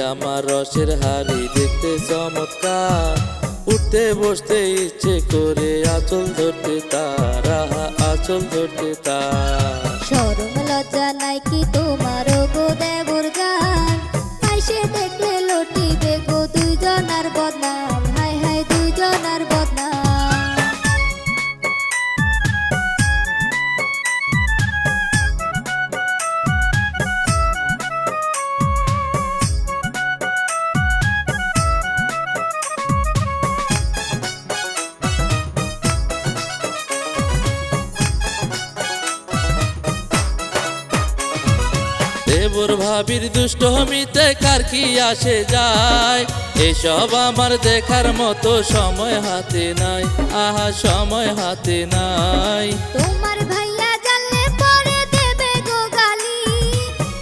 আমার রসের হাড়ি দেখতে চমৎকার। উঠতে বসতে ইচ্ছে করে আচল ধরতে তার, আচল ধরতে তার। সরম লজ্জা নাই কি তোমার গো দেবর দেবর ভাবির দুষ্ট হমিতে কার কি আসে যায়? এসব আমার দেখার মতো সময় হাতে নাই আহা সময় হাতে নাই। তোমার ভাইয়া জানলে পরে দেবে গো গালি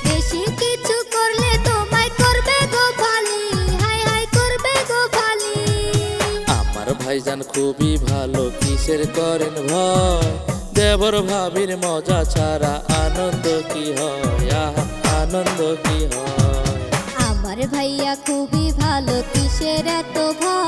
বেশি কিছু করলে তোমায় করবে গো ফালি হাই হাই করবে গো ফালি। আমার ভাইজান খুবই ভালো কিসের করেন ভয়? দেবর ভাবির মজা ছাড়া আনন্দ কি হয়? আনন্দ কি হয়? আমার ভাইয়া খুবই ভালো, কিসের এত ভয়?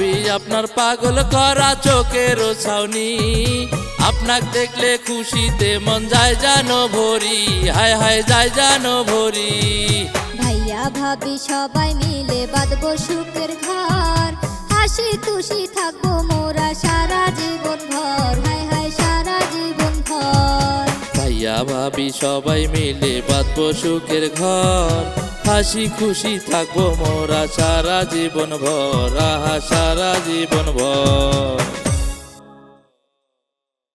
ভাবি আপনার পাগল করা চোখের ছাউনি। আপনাক দেখলে খুশিতে মন যায় জানো ভরি। হায় হায় যায় জানো ভরি। ভাইয়া ভাবি সবাই মিলে বাঁধবো সুখের ঘর। হাসি খুশি থাকব মোরা সারা জীবন ভর। হাই হায় সারা জীবন ভর। ভাইয়া ভাবি সবাই মিলে বাঁধবো সুখের ঘর। হাসি খুশি থাকব মোরা সারা জীবন ভরা সারা জীবন ভর।